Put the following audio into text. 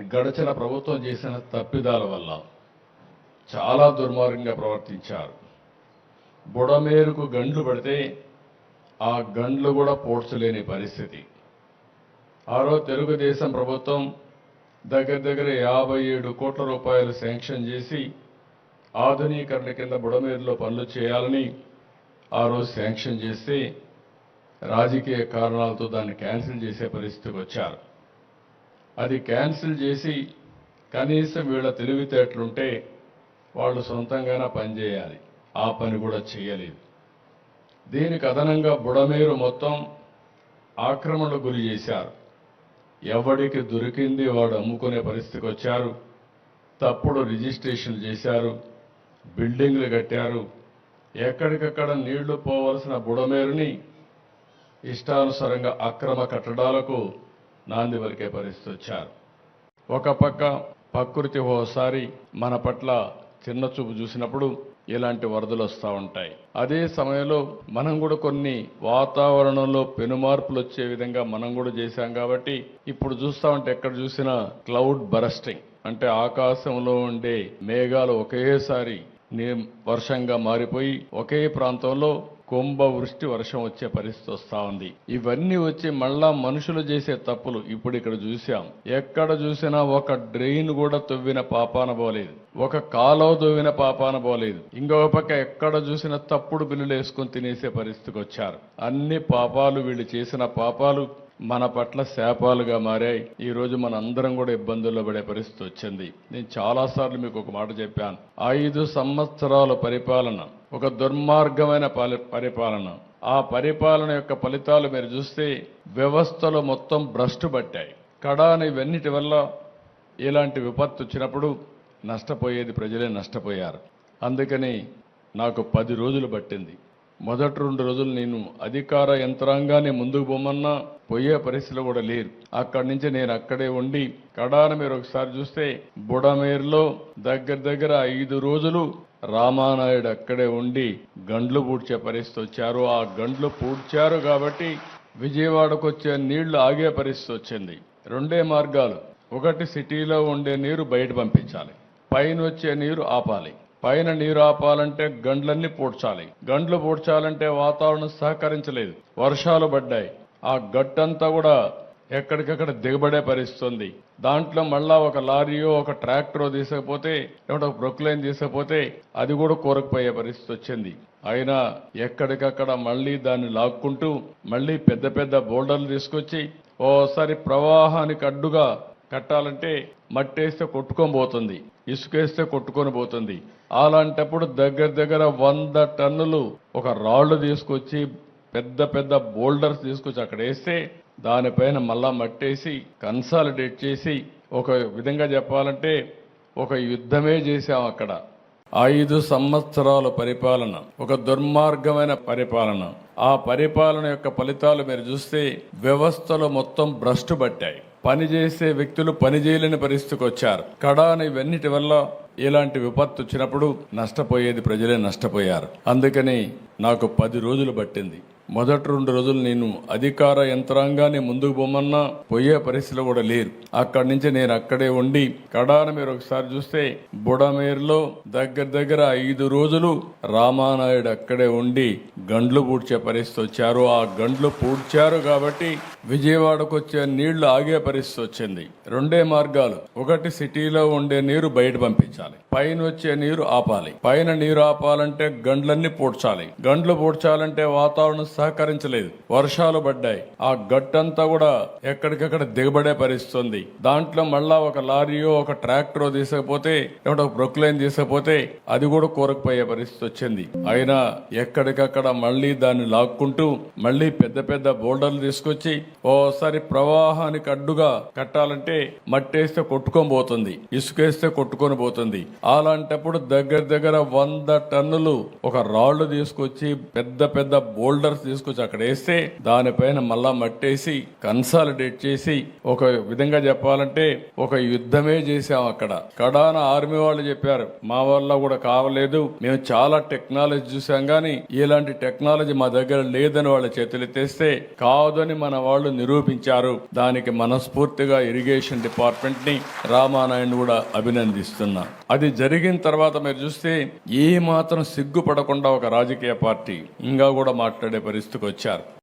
గడచిన ప్రభుత్వం చేసిన తప్పిదాల వల్ల చాలా దుర్మార్గంగా ప్రవర్తించారు. బుడమేరుకు గండ్లు పడితే ఆ గండ్లు కూడా పోడ్చలేని పరిస్థితి. ఆ రోజు తెలుగుదేశం ప్రభుత్వం దగ్గర దగ్గర యాభై ఏడు కోట్ల రూపాయలు శాంక్షన్ చేసి ఆధునీకరణ కింద బుడమేరులో పనులు చేయాలని ఆ రోజు శాంక్షన్ చేస్తే రాజకీయ కారణాలతో దాన్ని క్యాన్సిల్ చేసే పరిస్థితికి వచ్చారు. అది క్యాన్సిల్ చేసి కనీసం వీళ్ళ తెలివితేటలుంటే వాళ్ళు సొంతంగానే పనిచేయాలి ఆ పని కూడా చేయలేదు. దీనికి అదనంగా బుడమేరు మొత్తం ఆక్రమణకు గురి చేశారు. ఎవడికి దొరికింది వాడు అమ్ముకునే పరిస్థితికి వచ్చారు. తప్పుడు రిజిస్ట్రేషన్ చేశారు. బిల్డింగ్లు కట్టారు. ఎక్కడికక్కడ నీళ్ళు పోవలసిన బుడమేరుని ఇష్టానుసారంగా అక్రమ కట్టడాలకు నాంది పలికే పరిస్థితి వచ్చారు. ఒక పక్క ప్రకృతి ఓసారి మన పట్ల చిన్న చూపు చూసినప్పుడు ఇలాంటి వరదలు వస్తూ ఉంటాయి. అదే సమయంలో మనం కూడా కొన్ని వాతావరణంలో పెనుమార్పులు వచ్చే విధంగా మనం కూడా చేశాం కాబట్టి ఇప్పుడు చూస్తా ఉంటే ఎక్కడ చూసినా క్లౌడ్ బరస్టింగ్. అంటే ఆకాశంలో ఉండే మేఘాలు ఒకేసారి వర్షంగా మారిపోయి ఒకే ప్రాంతంలో కుంభ వృష్టి వర్షం వచ్చే పరిస్థితి వస్తా ఉంది. ఇవన్నీ వచ్చి మళ్ళా మనుషులు చేసే తప్పులు ఇప్పుడు ఇక్కడ చూసాం ఎక్కడ చూసినా ఒక డ్రెయిన్ కూడా తవ్విన పాపాన పోలేదు. ఒక కాలో తవ్విన పాపాన పోలేదు. ఇంకొక పక్క ఎక్కడ చూసినా తప్పుడు బిల్లులు వేసుకొని తినేసే పరిస్థితికి వచ్చారు. అన్ని పాపాలు వీళ్ళు చేసిన పాపాలు మన పట్ల శాపాలుగా మారాయి. ఈరోజు మన అందరం కూడా ఇబ్బందుల్లో పడే పరిస్థితి వచ్చింది. నేను చాలాసార్లు మీకు ఒక మాట చెప్పాను. ఐదు సంవత్సరాల పరిపాలన ఒక దుర్మార్గమైన పాలి- పరిపాలన. ఆ పరిపాలన యొక్క ఫలితాలు మీరు చూస్తే వ్యవస్థలు మొత్తం భ్రష్టు పట్టాయి. కడాని ఇవన్నిటి వల్ల ఇలాంటి విపత్తు వచ్చినప్పుడు నష్టపోయేది ప్రజలే నష్టపోయారు. అందుకని నాకు పది రోజులు పట్టింది. మొదటి రెండు రోజులు నేను అధికార యంత్రాంగాన్ని ముందుకు పోమన్నా పోయే పరిస్థితులు కూడా లేరు. అక్కడి నుంచి నేను అక్కడే ఉండి కడాన మీరు ఒకసారి చూస్తే బుడమేరులో దగ్గర దగ్గర ఐదు రోజులు రామానాయుడు అక్కడే ఉండి గండ్లు పూడ్చే పరిస్థితి వచ్చారు. ఆ గండ్లు పూడ్చారు కాబట్టి విజయవాడకు వచ్చే నీళ్ళు ఆగే పరిస్థితి వచ్చింది. రెండే మార్గాలు. ఒకటి సిటీలో ఉండే నీరు బయట పంపించాలి. పైన వచ్చే నీరు ఆపాలి. పైన నీరు ఆపాలంటే గండ్లన్నీ పూడ్చాలి. గండ్లు పూడ్చాలంటే వాతావరణం సహకరించలేదు. వర్షాలు పడ్డాయి. ఆ గట్టంతా కూడా ఎక్కడికక్కడ దిగబడే పరిస్థితుంది. దాంట్లో మళ్ళా ఒక లారీయో ఒక ట్రాక్టరో తీసుకపోతే లేకుంటే ఒక బ్రొక్లైన్ తీసుకపోతే అది కూడా కూరకుపోయే పరిస్థితి వచ్చింది. అయినా ఎక్కడికక్కడ మళ్ళీ దాన్ని లాక్కుంటూ మళ్ళీ పెద్ద పెద్ద బోల్డర్లు తీసుకొచ్చి ఓసారి ప్రవాహానికి అడ్డుగా కట్టాలంటే మట్టేస్తే కొట్టుకొని పోతుంది. ఇసుకేస్తే కొట్టుకొని పోతుంది. అలాంటప్పుడు దగ్గర దగ్గర వంద టన్నులు ఒక రాళ్ళు తీసుకొచ్చి పెద్ద పెద్ద బోల్డర్స్ తీసుకొచ్చి అక్కడ వేస్తే దానిపైన మళ్ళా మట్టేసి కన్సాలిడేట్ చేసి ఒక విధంగా చెప్పాలంటే ఒక యుద్ధమే చేసాం అక్కడ. ఐదు సంవత్సరాల పరిపాలన ఒక దుర్మార్గమైన పరిపాలన. ఆ పరిపాలన యొక్క ఫలితాలు మీరు చూస్తే వ్యవస్థలు మొత్తం భ్రష్టు పట్టాయి. పనిచేసే వ్యక్తులు పని చేయలేని పరిస్థితికి వచ్చారు. కడాన ఇవన్నిటి వల్ల ఇలాంటి విపత్తు వచ్చినప్పుడు నష్టపోయేది ప్రజలే నష్టపోయారు. అందుకని నాకు పది రోజులు పట్టింది. మొదటి రెండు రోజులు నేను అధికార యంత్రాంగాన్ని ముందుకు పోమన్నా పోయే పరిస్థితిలో కూడా లేరు. అక్కడి నుంచి నేను అక్కడే ఉండి కడాన మీరు ఒకసారి చూస్తే బుడమేరులో దగ్గర దగ్గర ఐదు రోజులు రామానాయుడు అక్కడే ఉండి గండ్లు పూడ్చే పరిస్థితి వచ్చారు. ఆ గండ్లు పూడ్చారు కాబట్టి విజయవాడకు వచ్చే నీళ్ళు ఆగే పరిస్థితి వచ్చింది. రెండే మార్గాలు. ఒకటి సిటీలో ఉండే నీరు బయట పంపించాలి. పైన వచ్చే నీరు ఆపాలి. పైన నీరు ఆపాలంటే గండ్లన్నీ పూడ్చాలి. గండ్లు పూడ్చాలంటే వాతావరణం సహకరించలేదు. వర్షాలు పడ్డాయి. ఆ గట్టంతా కూడా ఎక్కడికక్కడ దిగబడే పరిస్థితుంది. దాంట్లో మళ్ళా ఒక లారీయో ఒక ట్రాక్టరో తీసుకపోతే ఒక బ్రొక్లైన్ తీసుకపోతే అది కూడా కూరకపోయే పరిస్థితి వచ్చింది. అయినా ఎక్కడికక్కడ మళ్ళీ దాన్ని లాక్కుంటూ మళ్ళీ పెద్ద పెద్ద బోల్డర్లు తీసుకొచ్చి ఓసారి ప్రవాహానికి అడ్డుగా కట్టాలంటే మట్టేస్తే కొట్టుకొని పోతుంది. ఇసుకేస్తే కొట్టుకొని పోతుంది. అలాంటప్పుడు దగ్గర దగ్గర వంద టన్నులు ఒక రాళ్ళు తీసుకొచ్చి పెద్ద పెద్ద బోల్డర్స్ తీసుకొచ్చి అక్కడ వేస్తే దానిపైన మళ్ళా మట్టేసి కన్సాలిడేట్ చేసి ఒక విధంగా చెప్పాలంటే ఒక యుద్ధమే చేసాం అక్కడ. కడాన ఆర్మీ వాళ్ళు చెప్పారు మా వల్ల కూడా కావలేదు మేము చాలా టెక్నాలజీ చూసాం కానీ ఇలాంటి టెక్నాలజీ మా దగ్గర లేదని వాళ్ళ చేతులెత్తేస్తే కాదని మన వాళ్ళు నిరూపించారు. దానికి మనస్ఫూర్తిగా ఇరిగేషన్ డిపార్ట్మెంట్ని రామానాయుడు కూడా అభినందిస్తున్నా. అది జరిగిన తర్వాత మీరు చూస్తే ఏ మాత్రం సిగ్గుపడకుండా ఒక రాజకీయ పార్టీ ఇంకా కూడా మాట్లాడే పరిస్థితికి వచ్చారు.